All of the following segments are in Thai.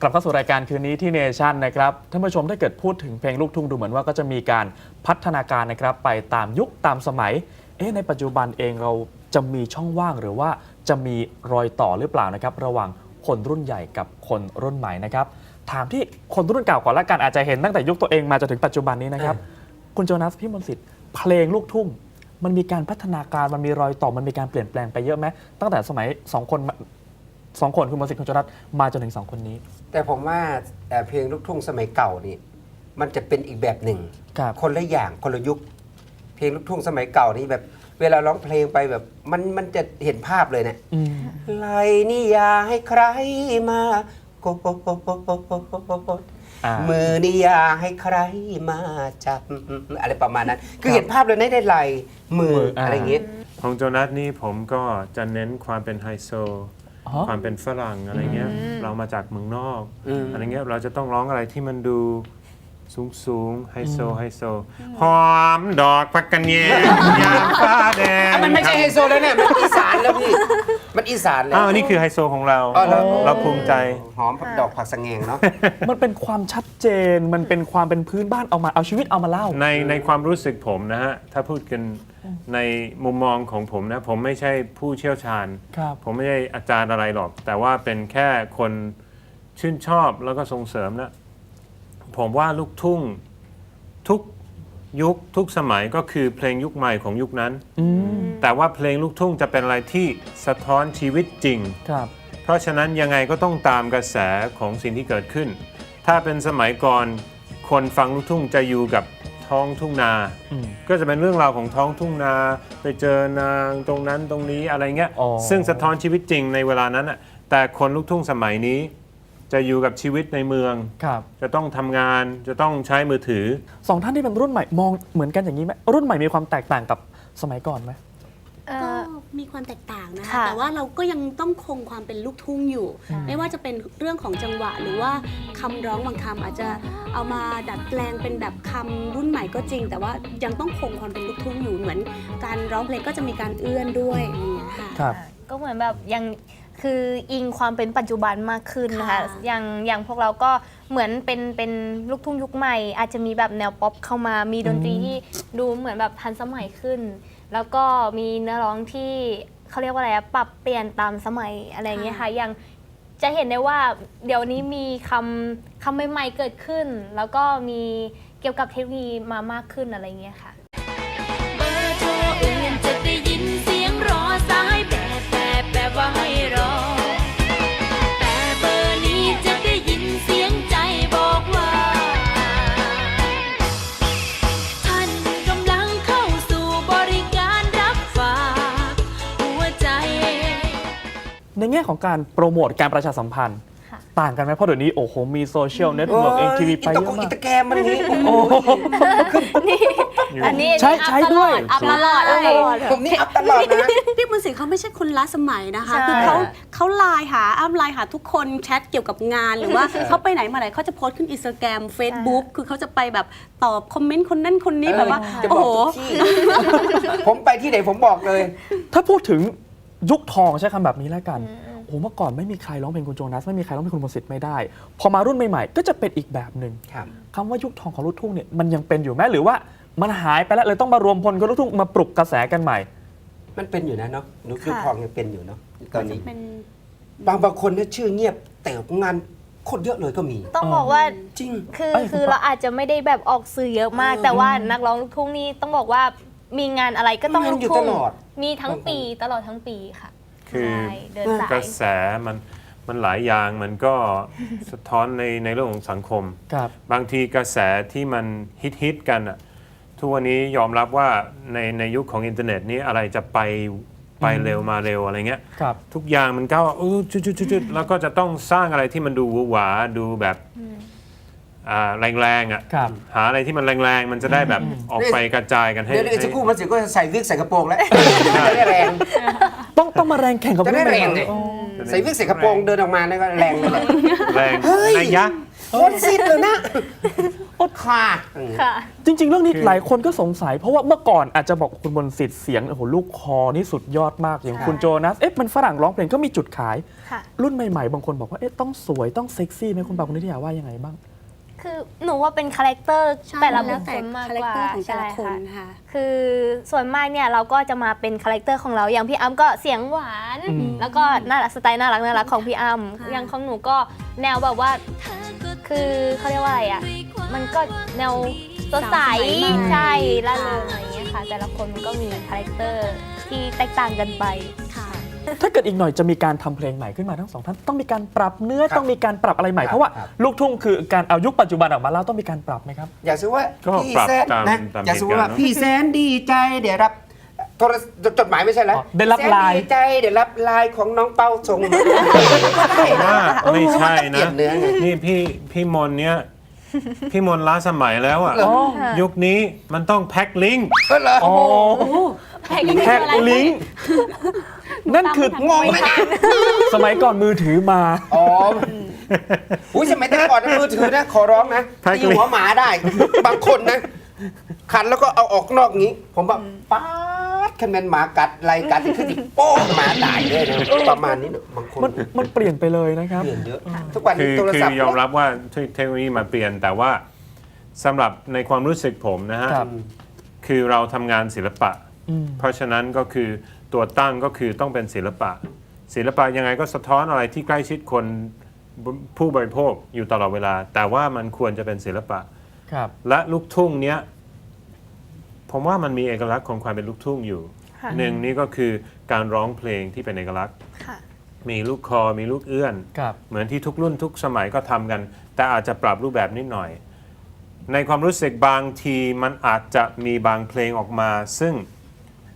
กลับเข้าสู่รายการคืนนี้ที่เนชั่นนะครับท่านผู้ชมถ้าเกิดพูดถึงเพลงลูกทุ่งดูเหมือนว่าก็จะมีการพัฒนาการนะครับไปตามยุคตามสมัย เอ๊ะในปัจจุบันเองเราจะมีช่องว่างหรือว่าจะมีรอยต่อหรือเปล่านะครับ ระหว่างคนรุ่นใหญ่กับคนรุ่นใหม่นะครับ ถามที่คนรุ่นเก่าก่อนละกันอาจจะเห็นตั้งแต่ยุคตัวเองมาจนถึงปัจจุบันนี้นะครับ คุณโจนัสพี่มนต์สิทธิ์เพลงลูกทุ่ง มันมีการพัฒนาการมันมีรอยต่อมันมีการเปลี่ยนแปลงไปเยอะไหมตั้งแต่สมัยสองคน สองคนคุณมนต์สิทธิ์คุณโจนัสมาจนถึงสองคนนี้ แต่ผมว่าเอ่อเพลงลูกทุ่งสมัยเก่านี่ มันจะเป็นอีกแบบหนึ่ง ครับ คนละอย่างคนละยุค เพลงลูกทุ่งสมัยเก่านี่แบบ เวลาร้องเพลงไปแบบ มันมันจะเห็นภาพเลยเนี่ย อืมไลนี่อยาให้ใครมากดอ่ามือนี่อยาให้ใครมาจับอะไรประมาณนั้น คือเห็นภาพเลยนะได้ไหลมือมืออ่า อะไรอย่างเงี้ย ของโจนัสนี่ผมก็จะเน้นความเป็นไฮโซอ๋อ ความเป็นฝรั่งอะไรเงี้ยเรามาจากเมืองนอกอืมอะไรเงี้ยเราจะต้องร้องอะไรที่มันดู สูงสูงๆไฮโซไฮโซหอมดอกพักกันเยยามฟ้าแดงอะมันไม่ใช่ไฮโซแล้วเนี่ย มันอีสานแล้วพี่ มันอีสานแล้วอ้าวนี่คือไฮโซของเราอ๋อเหรอเราภูมิใจหอมดอกผักสะแงงเนาะมันเป็นความชัดเจนมันเป็นความเป็นพื้นบ้านเอามาเอาชีวิตเอามาเล่า ในในความรู้สึกผมนะฮะ ถ้าพูดกันในมุมมองของผมนะ ผมไม่ใช่ผู้เชี่ยวชาญครับผมไม่ใช่อาจารย์อะไรหรอก แต่ว่าเป็นแค่คนชื่นชอบแล้วก็ส่งเสริมนะ ผมว่าลูกทุ่งทุกยุคทุกสมัยก็คือเพลงยุคใหม่ของยุคนั้นอืมแต่ว่าเพลงลูกทุ่งจะเป็นอะไรที่สะท้อนชีวิตจริง ครับ เพราะฉะนั้นยังไงก็ต้องตามกระแสของสิ่งที่เกิดขึ้น ถ้าเป็นสมัยก่อนคนฟังลูกทุ่งจะอยู่กับท้องทุ่งนาอืมก็จะเป็นเรื่องราวของท้องทุ่งนา ไปเจอนางตรงนั้นตรงนี้อะไรเงี้ย อ๋อ ซึ่งสะท้อนชีวิตจริงในเวลานั้นน่ะแต่คนลูกทุ่งสมัยนี้ จะอยู่กับชีวิตในเมือง ครับจะต้องทำงานจะต้องใช้มือถือ สองท่านที่เป็นรุ่นใหม่มองเหมือนกันอย่างนี้ไหมรุ่นใหม่มีความแตกต่างกับสมัยก่อนไหม เอ่ก็อ มีความแตกต่างนะคะ ค่ะแต่ว่าเราก็ยังต้องคงความเป็นลูกทุ่งอยู่ไม่ว่าจะเป็นเรื่องของจังหวะ หรือว่าคำร้องบางคำอาจจะเอามาดัดแปลงเป็นแบบคำรุ่นใหม่ก็จริง แต่ว่ายังต้องคงความเป็นลูกทุ่งอยู่เหมือน การร้องเพลงก็จะมีการเอื้อนด้วยอย่างเงี้ยค่ะ ครับ ก็เหมือนแบบยัง คืออิงความเป็นปัจจุบันมากขึ้นนะคะ ค่ะ อย่างอย่างพวกเราก็เหมือนเป็นเป็นลูกทุ่งยุคใหม่ อาจจะมีแบบแนวป๊อปเข้ามา มีดนตรีที่ดูเหมือนแบบทันสมัยขึ้น แล้วก็มีเนื้อร้องที่เขาเรียกว่าอะไรอะปรับเปลี่ยนตามสมัยอะไรอย่างเงี้ยค่ะ อย่างจะเห็นได้ว่าเดี๋ยวนี้มีคำคำใหม่ๆเกิดขึ้น แล้วก็มีเกี่ยวกับเทคโนโลยีมามากขึ้นอะไรอย่างเงี้ยค่ะ ในแง่ของการโปรโมทการประชาสัมพันธ์ค่ะต่างกันไหมเพราะเดี๋ยวนี้โอ้โหมีโซเชียลเน็ตเวิร์กเองทีวีไปตะเยกุอะกมาอิกตะแกมมันอย่างนี้โอ้โหอันนี้ใช้ใช้ด้วยอัพตลอดอัพตลอดผมนี่อัพตลอดนะพี่มนต์สิทธิ์เขาไม่ใช่คนล้าสมัยนะคะใช่คือเขาเขาไลน์หาอ้ำไลน์หาทุกคนแชทเกี่ยวกับงานหรือว่าเขาไปไหนมาไหนเขาจะโพสต์ขึ้นอินสตาแกรม Facebook คือเขาจะไปแบบตอบคอมเมนต์คนนั้นคนนี้แบบว่าจะบโอ้อกโหทุกที่ผมไปที่ไหนผมบอกเลย ถ้าพูดถึง ยุคทองใช้คำแบบนี้แล้วกัน โอ้โหเมื่อก่อนไม่มีใครร้องเพลงคุณโจนัสไม่มีใครร้องเพลงคุณมนต์สิทธิ์ไม่ได้ พอมารุ่นใหม่ๆ ก็จะเป็นอีกแบบหนึ่งครับ คำว่ายุคทองของลูกทุ่งเนี่ยมันยังเป็นอยู่ไหมหรือว่ามันหายไปแล้วเลยต้องมารวมพลกับลูกทุ่งมาปลุกกระแสกันใหม่ มันเป็นอยู่นะเนาะนุกยุคทองยังเป็นอยู่เนาะตอนนี้ เป็นบางบางคนเนี่ยชื่อเงียบแต่งานโคตรเยอะเลยก็มี ต้องบอกว่า จริง คือเอ้ยคือเราอาจจะไม่ได้แบบออกสื่อเยอะมากแต่ว่านักร้องลูกทุ่งนี่ต้องบอกว่า มีงานอะไรก็ต้องงานลูกอยู่ทุ่งตลอดมีทั้งปีตลอดทั้งปีค่ะคือ ใช่เดินสากระยแสมันมันหลายอย่างมันก็สะท้อนในในเรื่องของสังคม ครับ บางทีกระแสที่มันฮิตฮิตๆกันอะทุกวันนี้ยอมรับว่าในในยุคของอินเทอร์เน็ตนี้อะไรจะไปไปเร็วมาเร็วอะไรเงี้ย ครับ ทุกอย่างมันก็เออจุดจุดจุดจุดแล้วก็จะต้องสร้างอะไรที่มันดูหวือหวาดูแบบอ่า แรงๆอะครับ หาอะไรที่มันแรงๆ มันจะได้แบบออกไปกระจายกันให้เดี๋ยวอีกให้สักครู่มันสิก็ใส่วิกใส่กระโปรงแล้วจะได้แรงต้องต้องมาแรงแข่งกับจะได้รุ่นใหม่แรงไงอ๋อใส่วิกใส่กระโปรงเดินออกมาเนี่ยก็แรงเลยแหละแรงเฮ้ยนายยะมนต์สิทธิ์เลยนะอดขาดค่ะ จริง ๆ เรื่องนี้คือหลายคนก็สงสัย เพราะว่าเมื่อก่อนอาจจะบอกคุณมนต์สิทธิ์เสียงโอ้โหลูกคอนี่สุดยอดมากอย่างใช่คุณโจนัสเอ๊ะมันฝรั่งร้องเพลงก็มีจุดขายค่ะรุ่นใหม่ๆ บางคนบอกว่าเอ๊ะต้องสวยต้องเซ็กซี่ไหมคุณปาคุณนิตยาว่ายังไงบ้าง คือหนูว่าเป็นคาแรคเตอร์ใช่แต่ละบุแล้วคแต่คลมากคาแรกคว่าเตอร์ของแต่ละใช่คนค่ะ ค่ะ คือส่วนมากเนี่ยเราก็จะมาเป็นคาแรคเตอร์ของเราอย่างพี่อ้ำก็เสียงหวาน อืม แล้วก็น่ารักสไตล์น่ารักน่ารักของพี่อ้ำค่ะ อย่างของหนูก็แนวแบบว่า คือเขาเรียกว่าอะไรอะ มันก็แนวสดใสใช่ล่าเริงอะไรอย่างเงี้ยค่ะ แต่ละคนมันก็มีคาแรคเตอร์ที่แตกต่างกันไปค่ะ ถ้าเกิดอีกหน่อยจะมีการทำเพลงใหม่ขึ้นมาทั้งสองท่านต้องมีการปรับเนื้อครับต้องมีการปรับอะไรใหม่ครับเพราะว่าครับ ลูกทุ่งคือการเอายุคปัจจุบันออกมาแล้วต้องมีการปรับไหมครับ อยากซื้อว่าก็พี่ปรับแซนตามนะตามอยากซื้อว่าเหตุการณ์เนอะพี่แซนดีใจเดี๋ยวรับโทรจดหมายไม่ใช่แล้วอ๋อได้รับแซนไลน์ดีใจเดี๋ยวรับไลน์ของน้องเปาส่งมาก็ได้ผมว่าไม่ใช่เปลี่นะยนเนื้อไง นี่พี่พี่มนต์เนี่ยพี่มนต์ล้าสมัยแล้วอะเหรอยุคนี้มันต้องแพ็คลิงก์ก็เหรออ๋อแพ็คลิงก์แท็กอะไรลิงก์ นั่นคืองงไหมเนี่ยสมัยก่อนมือถือมา อ๋ออุ้ยสมัยแต่ก่อนนะมือถือนะ ขอร้องนะแพ็คตีหัวหมาได้ บางคนนะ ขันแล้วก็เอาออกนอกงี้ ผมแบบป๊าดคันแมนหมากัดไรกัดที่ขึ้นอีกโป้งหมาตายเลยนะประมาณนี้นะบางคนมันมันเปลี่ยนไปเลยนะครับเปลี่ยนเยอะทุกวันคืนี้อโทรคืศัอพท์ยอมรับว่าเทคโนโลยีมาเปลี่ยนแต่ว่าสำหรับในความรู้สึกผมนะฮะครับคือเราทำงานศิลปะอืมเพราะฉะนั้นก็คือ ตัวตั้งก็คือต้องเป็นศิลปะ ศิลปะยังไงก็สะท้อนอะไรที่ใกล้ชิดคนผู้บริโภคอยู่ตลอดเวลา แต่ว่ามันควรจะเป็นศิลปะครับและลูกทุ่งเนี้ยผมว่ามันมีเอกลักษณ์ของความเป็นลูกทุ่งอยู่ค่ะหนึ่งนี่ก็คือการร้องเพลงที่เป็นเอกลักษณ์ค่ะมีลูกคอมีลูกเอื้อนครับเหมือนที่ทุกรุ่นทุกสมัยก็ทำกัน แต่อาจจะปรับรูปแบบนิดหน่อย ในความรู้สึกบางทีมันอาจจะมีบางเพลงออกมา ซึ่ง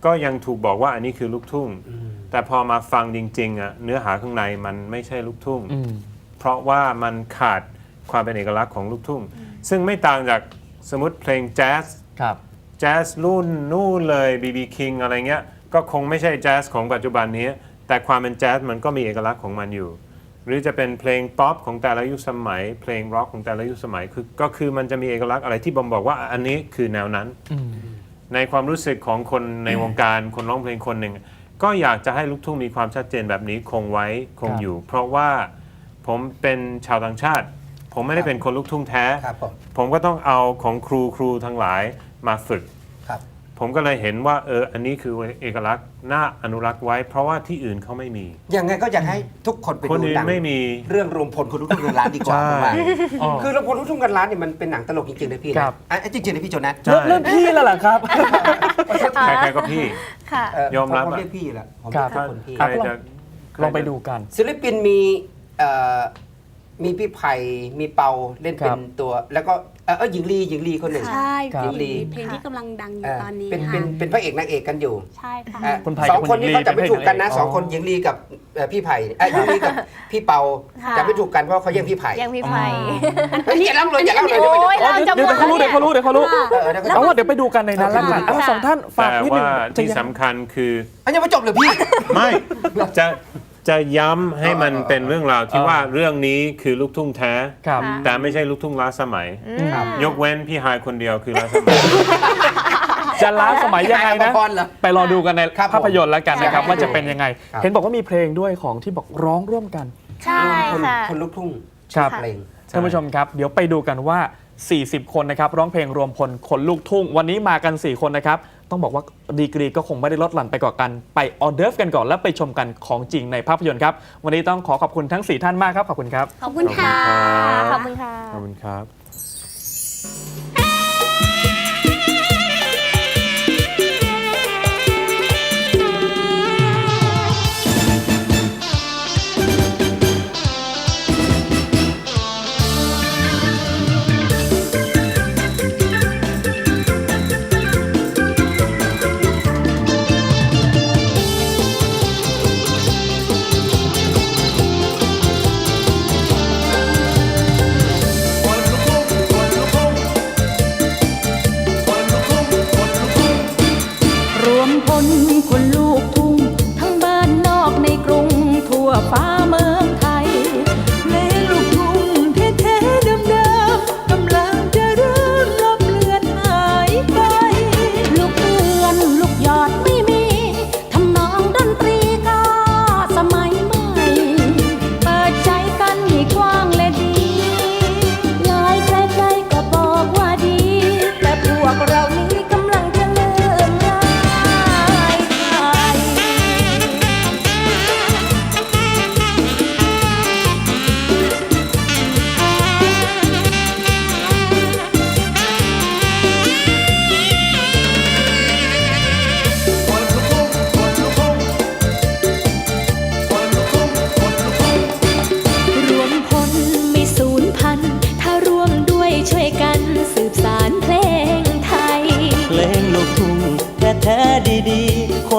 ก็ยังถูกบอกว่าอันนี้คือลูกทุ่ง แต่พอมาฟังจริงๆอะเนื้อหาข้างในมันไม่ใช่ลูกทุ่งอืมเพราะว่ามันขาดความเป็นเอกลักษณ์ของลูกทุ่ง ซึ่งไม่ต่างจากสมมติเพลงแจ๊สครับแจ๊สรุ่นนู่นเลย BB King อะไรเงี้ย ก็คงไม่ใช่แจ๊สของปัจจุบันนี้ แต่ความเป็นแจ๊สมันก็มีเอกลักษณ์ของมันอยู่ หรือจะเป็นเพลงป๊อปของแต่ละยุคสมัย เพลงร็อกของแต่ละยุคสมัยคือก็คือมันจะมีเอกลักษณ์อะไรที่บอมบอกว่าอันนี้คือแนวนั้นอืม ในความรู้สึกของคนในวงการคนร้องเพลงคนหนึ่ง ก็อยากจะให้ลูกทุ่งมีความชัดเจนแบบนี้คงไว้คงครับอยู่ เพราะว่าผมเป็นชาวต่างชาติ ผมไม่ได้เป็นคนลูกทุ่งแท้ ครับผม ผมก็ต้องเอาของครูครูทั้งหลายมาฝึกครับ ผมก็เลยเห็นว่าเอออันนี้คือเอกลักษณ์น่าอนุรักษ์ไว้ เพราะว่าที่อื่นเขาไม่มี ยังไงก็อยากให้ทุกคนไปคนดูอื่นหนังไม่มี เรื่องรวมพลคนลูกทุ่งเงินล้านดีกว่าใช่ผมว่าอ๋อคือรวมพลลูกทุ่งเงินล้านเนี่ยมันเป็นหนังตลกจริงๆเลยพี่นะครับ อะจริงๆเลยพี่โจนัสใช่ เริ่มเริ่มพี่แล้วเหรอครับ ใครๆก็พี่ ค่ะ เยอมรับผมอะ เรียกพี่แหละผมครัเรียบกคนพี่ ใครจะ ลองไปดูกัน ศิลปินมีเอ่อมีพี่ไผ่มีเปาเล่นเป็ครันบตัว แล้วก็ เออเออหญิงลีหญิงลีคนหนึ่ง ใช่ครับ เพลงเพลงที่กำลังดังอเอยู่อตอนนี้เป็นค่ะเป็นเป็นพระเอกนางเอกกันอยู่ใช่ค่ะ อะคุณไผ่สองกับคนนี้หญิงลีเขาจะไม่ถูกกันนะเป็นพระเอกสองคนอ๋อหญิงลีกับเอ่อพี่ไผ่เอ้ยหญิงลีกับพี่เปาค่ะ จะไม่ถูกกันเพราะเขาแย่งพี่ไผ่ยังพี่ไผ่เฮ้ยอย่าเล่าเลยอย่าเล่าเลยเดี๋ยวไปโอ้ยอ๋อเดี๋ยวเดี๋ยวเขารู้เดี๋ยวเขารู้เดี๋ยวเขารู้เออเดี๋ยวเอาว่าเดี๋ยวไปดูกันในนั้นแล้วกันค่ะเอาสองท่านฝากแต่นิดนึว่างจะที่ยัง สำคัญคือ อันยังไม่จบเลยพี่ ไม่ จะ จะย้ำให้มันเออเออเป็นเรื่องราวที่เออว่าเรื่องนี้คือลูกทุ่งแท้ ครับค่ะแต่ไม่ใช่ลูกทุ่งล้าสมัยครับ ยกเว้นพี่ฮายคนเดียวคือล้าสมัย จะล้าสมัยยังไงนะ พรเหรอ ไปรอดูกันในครับผมภาพยนตร์แล้วกันนะครับ ใช่ ว่าจะเป็นยังไง ครับ เห็นบอกว่ามีเพลงด้วยของที่บอกร้องร่วมกัน ใช่คนค่ะ คนลูกทุ่งครับเพลง ท่านผู้ชมครับ เดี๋ยวไปดูกันว่า 40 คนนะครับ ร้องเพลงรวมพลคนลูกทุ่ง วันนี้มากัน 4 คนนะครับ ต้องบอกว่าดีกรีก็คงไม่ได้ลดหลั่นไปกว่ากัน ไปออเดิร์ฟกันก่อนแล้วไปชมกันของจริงในภาพยนตร์ครับ วันนี้ต้องขอขอบคุณทั้ง 4 ท่านมากครับ ขอบคุณครับ ขอบคุณค่ะ ขอบคุณค่ะ ขอบคุณครับ คนคน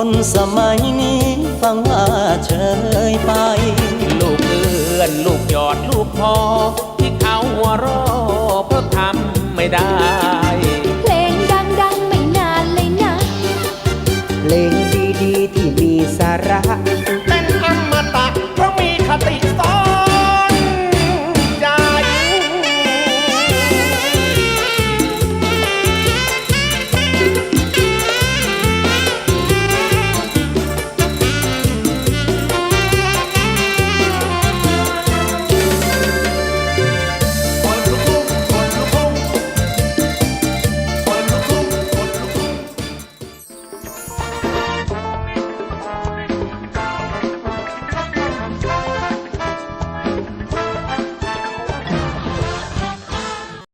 คนสมัยนี้ฟังว่าเฉยไป ลูกเอื้อนลูกหยอดลูกพอที่เขาหัวรอเพราะทำไม่ได้